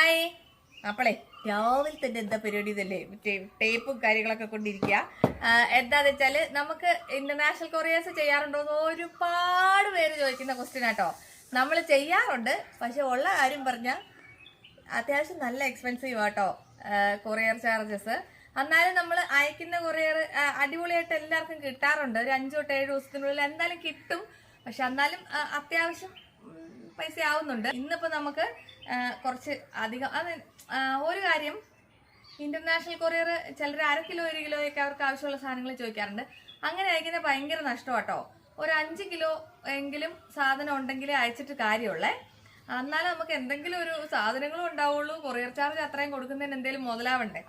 Hi. അപ്പളേ രാവിലെ തന്നെ എന്താ പരിപാടി ഇതല്ലേ? ടേപ്പും കാര്യങ്ങളൊക്കെ കൊണ്ടിരിക്കുക എന്താന്ന് വെച്ചാൽ നമുക്ക് ഇന്റർനാഷണൽ കൊറിയേഴ്സ് ചെയ്യാറുണ്ടോ എന്ന് ഒരുപാട് പേര് ചോദിക്കുന്ന ക്വസ്റ്റ്യൻ ആട്ടോ. നമ്മൾ ചെയ്യാറുണ്ട് പക്ഷെ ഉള്ള കാര്യം പറഞ്ഞാൽ അത്യാവശ്യം നല്ല എക്സ്പെൻസീവ് ആട്ടോ കൊറിയർ ചാർജസ് എന്നാലും നമ്മൾ അയക്കുന്ന കൊറിയർ അടിപൊളിയായിട്ട് എല്ലാവർക്കും കിട്ടാറുണ്ട്. ഒരു അഞ്ചു തൊട്ട് ഏഴ് ദിവസത്തിനുള്ളിൽ എന്തായാലും കിട്ടും. പക്ഷെ എന്നാലും അത്യാവശ്യം പൈസ ആവുന്നുണ്ട് ഇന്നിപ്പോൾ നമുക്ക് കുറച്ച് അധികം അത് ഒരു കാര്യം ഇന്റർനാഷണൽ കൊറിയർ ചിലർ അര കിലോ ഒരു കിലോ ഒക്കെ അവർക്ക് ആവശ്യമുള്ള സാധനങ്ങൾ ചോദിക്കാറുണ്ട്. അങ്ങനെ അയക്കുന്നത് ഭയങ്കര നഷ്ടമാട്ടോ. ഒരു അഞ്ച് കിലോ എങ്കിലും സാധനം ഉണ്ടെങ്കിലേ അയച്ചിട്ട് കാര്യമുള്ളേ. എന്നാലും നമുക്ക് എന്തെങ്കിലും ഒരു സാധനങ്ങളും ഉണ്ടാവുള്ളൂ. കൊറിയർ ചാർജ് അത്രയും കൊടുക്കുന്നതിന് എന്തെങ്കിലും മുതലാവണ്ടേ.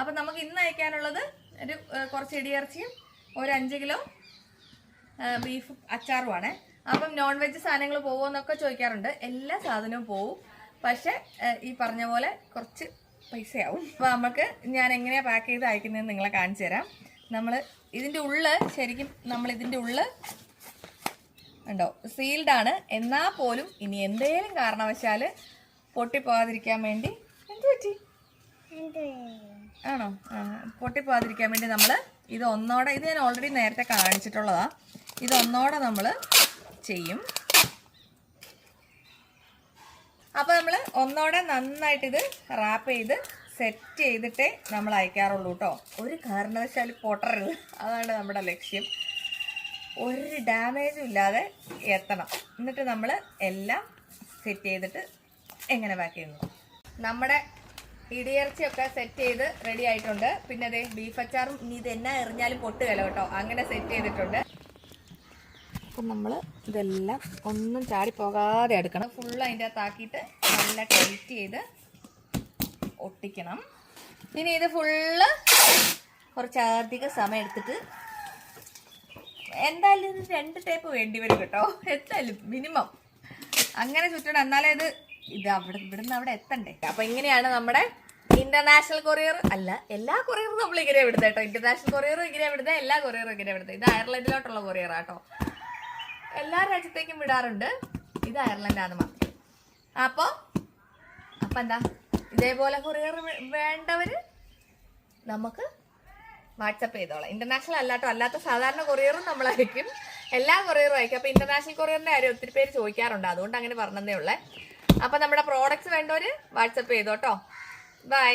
അപ്പം നമുക്ക് ഇന്ന് അയക്കാനുള്ളത് ഒരു കുറച്ച് ഇടിയിറച്ചിയും ഒരു അഞ്ച് കിലോ ബീഫ് അച്ചാറുമാണ് അപ്പം നോൺ വെജ് സാധനങ്ങൾ പോകുമെന്നൊക്കെ ചോദിക്കാറുണ്ട്. എല്ലാ സാധനവും പോവും. പക്ഷെ ഈ പറഞ്ഞ പോലെ കുറച്ച് പൈസയാവും. അപ്പോൾ നമുക്ക് ഞാൻ എങ്ങനെയാണ് പാക്ക് ചെയ്ത് അയക്കുന്നതെന്ന് നിങ്ങളെ കാണിച്ചു തരാം. നമ്മൾ ഇതിന്റെ ഉള്ള് ശരിക്കും നമ്മൾ ഇതിന്റെ ഉള്ള് ഉണ്ടോ സീൽഡ് ആണ്. എന്നാൽ പോലും ഇനി എന്തേലും കാരണവശാൽ പൊട്ടിപ്പോകാതിരിക്കാൻ വേണ്ടി എന്ത് പറ്റി? ആണോ? പൊട്ടിപ്പോകാതിരിക്കാൻ വേണ്ടി നമ്മൾ ഇത് ഒന്നോടെ ഇത് ഞാൻ ഓൾറെഡി നേരത്തെ കാണിച്ചിട്ടുള്ളതാണ് ഇത് ഒന്നോടെ നമ്മൾ ചെയ്യും. അപ്പോൾ നമ്മൾ ഒന്നോടെ നന്നായിട്ട് ഇത് റാപ്പ് ചെയ്ത് സെറ്റ് ചെയ്തിട്ടേ നമ്മൾ അയക്കാറുള്ളൂ കേട്ടോ ഒരു കാരണവശാലും പൊട്ടരുത്. അതാണ് നമ്മുടെ ലക്ഷ്യം. ഒരു ഡാമേജും ഇല്ലാതെ എത്തണം. എന്നിട്ട് നമ്മൾ എല്ലാം സെറ്റ് ചെയ്തിട്ട് എങ്ങനെ പാക്ക് ചെയ്യുന്നു. നമ്മുടെ ഇടിയിറച്ചിയൊക്കെ സെറ്റ് ചെയ്ത് റെഡി ആയിട്ടുണ്ട്. പിന്നെ അതെ ബീഫ് അച്ചാറും ഇനി ഇത് എന്നാ എറിഞ്ഞാലും പൊട്ടുകല്ലോ കേട്ടോ. അങ്ങനെ സെറ്റ് ചെയ്തിട്ടുണ്ട്. അപ്പം നമ്മൾ ഇതെല്ലാം ഒന്നും ചാടി പോകാതെ എടുക്കണം. ഫുൾ അതിന്റെ അകത്താക്കിയിട്ട് നല്ല ടൈറ്റ് ചെയ്ത് ഒട്ടിക്കണം. ഇനി ഇത് ഫുള്ള് കുറച്ചധികം സമയം എടുത്തിട്ട് എന്തായാലും ഇത് രണ്ട് ടേപ്പ് വേണ്ടി വരും കേട്ടോ. എന്തായാലും മിനിമം അങ്ങനെ ചുറ്റണം. എന്നാലേ ഇത് ഇത് അവിടെ ഇവിടുന്ന് അവിടെ എത്തണ്ടേ. അപ്പം ഇങ്ങനെയാണ് നമ്മുടെ ഇന്റർനാഷണൽ കൊറിയർ അല്ല എല്ലാ കൊറിയറും നമ്മൾ ഇങ്ങനെ വിടുന്നത് കേട്ടോ. ഇന്റർനാഷണൽ കൊറിയറും ഇങ്ങനെ വിടുന്നത് എല്ലാ കൊറിയറും ഇങ്ങനെ വിടുന്നത്. ഇത് അയർലൻഡിലോട്ടുള്ള കൊറിയർ ആട്ടോ എല്ലാ രാജ്യത്തേക്കും വിടാറുണ്ട്. ഇത് അയർലൻഡാണ് മാത്രം. അപ്പോ അപ്പൊ എന്താ? ഇതേപോലെ കൊറിയർ വേണ്ടവര് നമുക്ക് വാട്സപ്പ് ചെയ്തോളാം. ഇന്റർനാഷണൽ അല്ലാട്ടോ അല്ലാത്ത സാധാരണ കൊറിയറും അയക്കും എല്ലാ കൊറിയറും അയക്കും അപ്പോൾ ഇന്റർനാഷണൽ കൊറിയറിന്റെ കാര്യം ഒത്തിരി പേര് ചോദിക്കാറുണ്ട്. അതുകൊണ്ട് അങ്ങനെ പറഞ്ഞതേ ഉള്ളേ. അപ്പൊ നമ്മുടെ പ്രോഡക്റ്റ്സ് വേണ്ടവര് വാട്സപ്പ് ചെയ്തോട്ടോ ബൈ